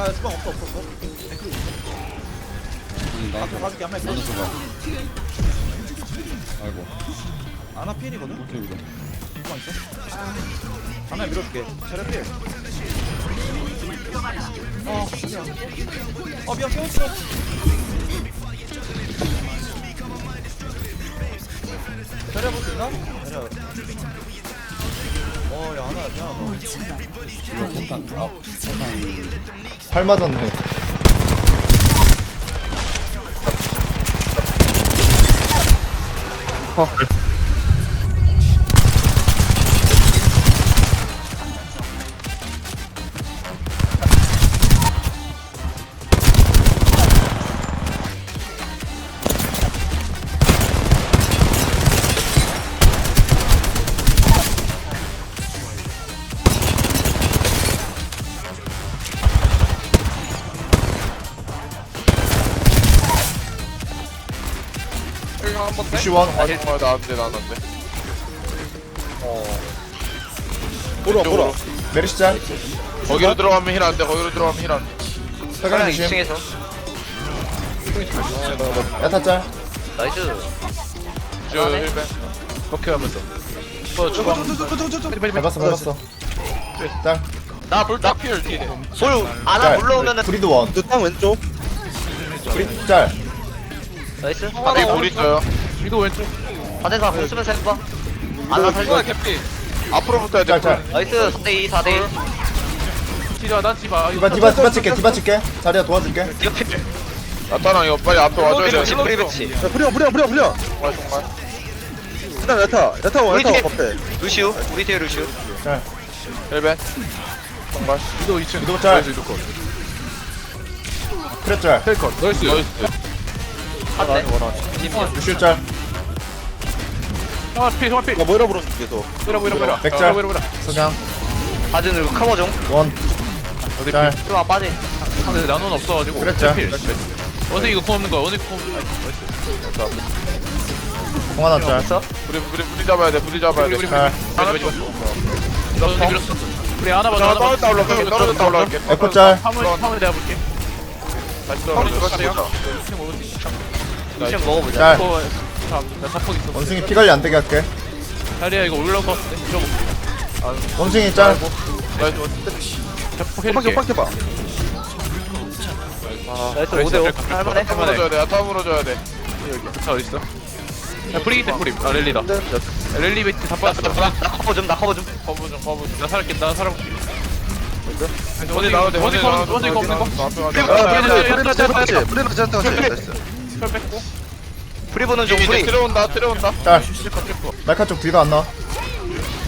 나 주방 없어 없어 없어. 응, 나도 앞에 가줄게 한마디 나도 줘봐. 아이고. 아나 필이거든? 오케이 이거 주방 있어? 하나 밀어줄게. 차려 필. 어, 미안. 어, 미안, 깨웠어. 차려 볼 수 있나? 차려. 어, 야, 하나, 폭탄 팔 맞았네. 이 돼? 시원. 아 정말 나안돼 나안돼 보러 보러. 메르시 짤. 거기로 들어가면 힐 안돼 거기로 들어가면 힐 안돼 사강 조심. 2층에서 야타 짤. 나이스 저 힐벤 오케이 하면서 뭐 주방 밟았어 밟았어. 짤. 나 불, 나 딱필 뒤에 불, 안아 짤. 물러오면은 브리드 원. 땅 왼쪽. 브리드 짤. 나이스 바닥에 물 있어요 이거 왼쪽 바닥에서 공 쓰면서 해봐 안아 살려 캐피 앞으로 붙어야 돼. 나이스 4대2 4대1 디바 난 디바 디바 디바 디바 찍게 디바 찍게. 자리야 도와줄게. 나타랑 이거 빨리 앞에 와줘야 돼 배치 프리 배치 불려, 불려, 불려, 불려. 정말 정말 그 다음 야타. 우리 야타 팀. 법대. 루시우 우리 뒤에 루시우 짤. 힐벤 정말 이도 2층 이도 짤. 이도 컷 크랩 짤. 펠컷 나이스 나이스 한대 루슈 짤. 형아 피 형아 피나 뭐라 부르는 계속. 뭐라 뭐라 뭐라 백짤. 뭐라 뭐라 석양. 바지는 이거 커버 중 원. 어디 짤. 좀안 빠지 상대 나노는 없어가지고 그랬죠. 필. 원숭이 이거 콩 없는 거야 원숭이 콩 나이스 공 하나 짤. 됐어? 우리 우리 우리 잡아야 돼 우리 잡아야 돼 우리, 우리, 짤. 좀나 원숭이 밀었어 우리 하나 봐줘 자, 하나 봐줘 떨어졌다 올라갈게 떨어졌다 올라갈게 에코 짤. 화물 화물 내가 볼게 다시 떨어졌다 루시우 먹어보자 짤. 어, 나 사폭 있어 원숭이 피 관리 안 되게 할게. 자리야 이거 올라올 것 같은데 밀어볼게 원숭이 짤. 자폭 해줄게 빡해봐. 나이스 5대5 할만해 야타 물어줘야 돼 야타 물어줘야 돼 자 어딨어 야 프리기 때 프리 아 랠리다 랠리 베이트 다 빠졌어 나 커버 좀 나 커버 좀 커브 좀 커브 나 살았게 나 살아볼게 원이 원이 커브 원이 커브 거 아, 야, 브리드, 야, 브리드, 야, 브리드, 브리드, 브리드, 나이스. 털 뺐고 프리 보는 중 이제 프리 들어온다 들어온다. 깼고 날카 쪽 뒤가 안 나와.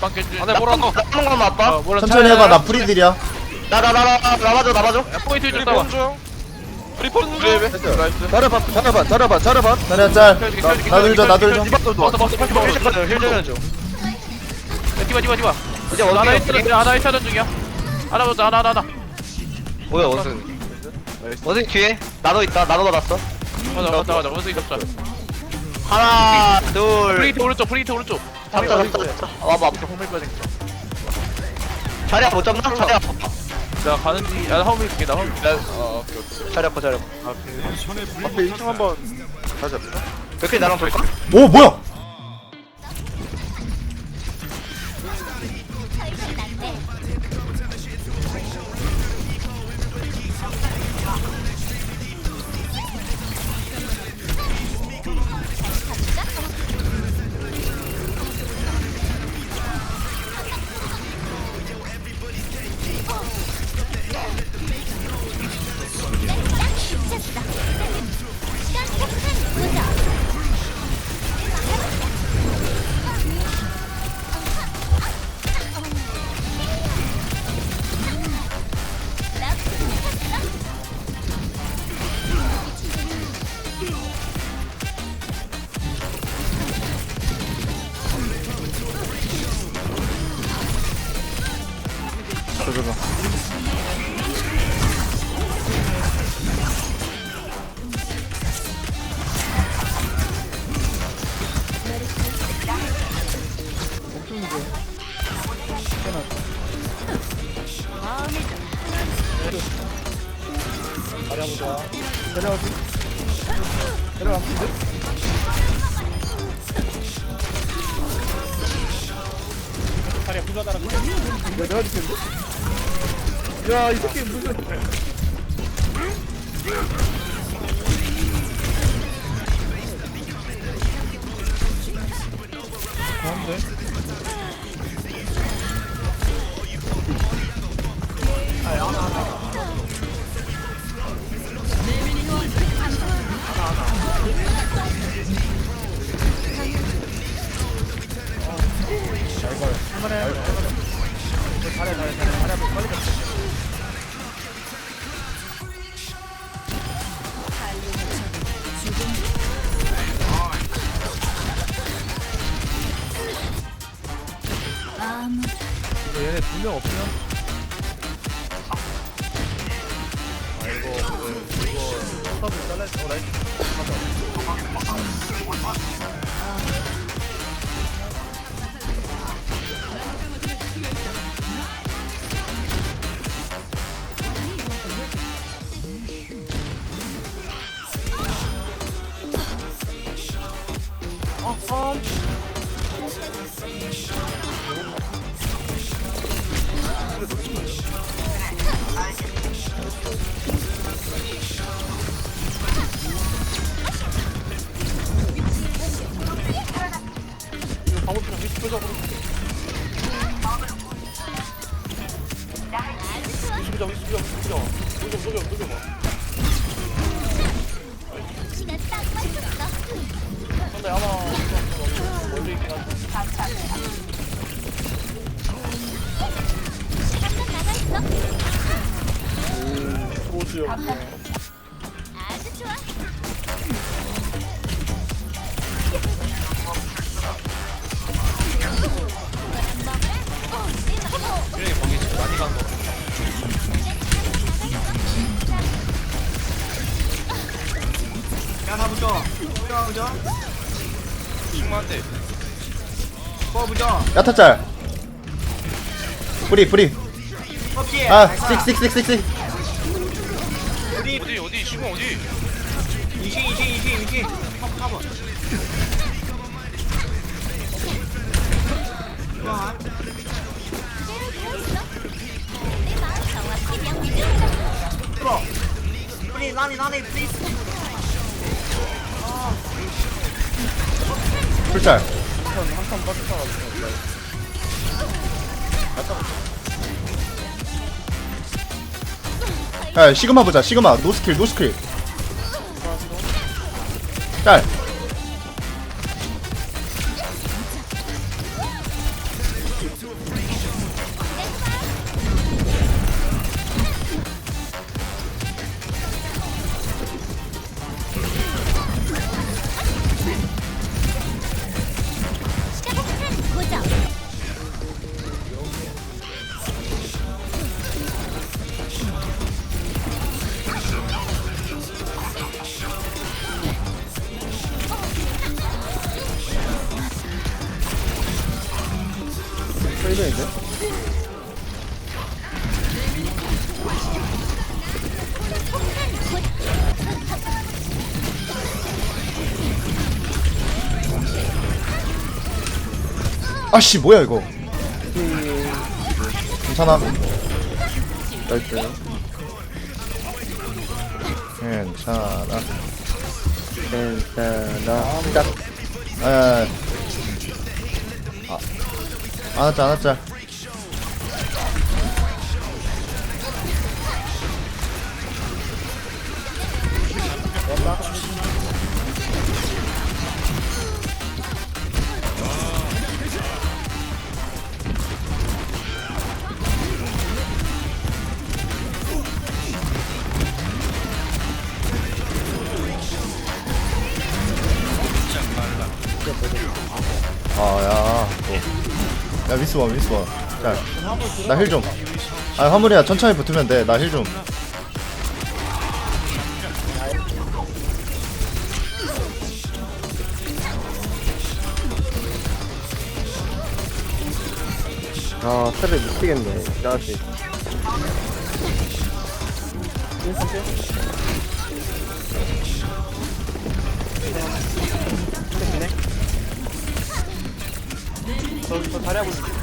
빵 깨지 나 보는 거 나보는 거만 아빠 천천히 해봐. 나 프리딜이야. 나나나나 나봐줘 나봐줘. 포인트 좀 우리 본중. 나이스. 자라반, 자라반, 자라반, 자라반. 자리야 짤. 힐힐중 디바 디바 디바. 이제 하나 원숭이 있어 프리 하나 있어 중이야. 하나 보자 하나 하나 하나. 뭐야 원숭이. 원숭이 뒤에? 나도 있다 나도 받았어. 맞아 맞아 맞아. 원숭이 잡자 하나 둘. 프리트 오른쪽 프리트 오른쪽. 잡자 잡자 잡자. 와봐 앞으로 홍밀 빠진 거 자리야 못 잡나? 자리야 내가 가는지 야나 화물 있게 나 화물 어 오케이 오케이. 자리야 거 자리야 앞에 1층 한번 가자. 몇개 나랑 돌까? 오 뭐야? 저거. 내려보자. 내려가지. 내려가면 돼? 다리에 부자다라. 내려가지 텐데? 야 이 새끼 무슨 가운데 이거 이거 스탑을 잘 보자 위치 보자 녹여 녹여 녹여 봐 근데 아마 멀리 있긴 한데. 소주요 아주 충만한데 야타짤. 뿌리 뿌리. 아 씩씩씩씩씩. 어디? 어디 시공 어디? 내 마음 정확히 명중이다. 풀짤 한칸 빠져나가지고 야 시그마 보자 시그마. 노스킬 노스킬. 짤 아씨 뭐야 이거? 괜찮아. 나이스 괜찮아. 괜찮아 짝에 아, 안았자 안았자 또. 야 미스원 미스원 자나 힐 좀. 아 화물이야 천천히 붙으면 돼. 나 힐 좀. 아 스텝에 미치겠네 이 자식 저저 다리하고 있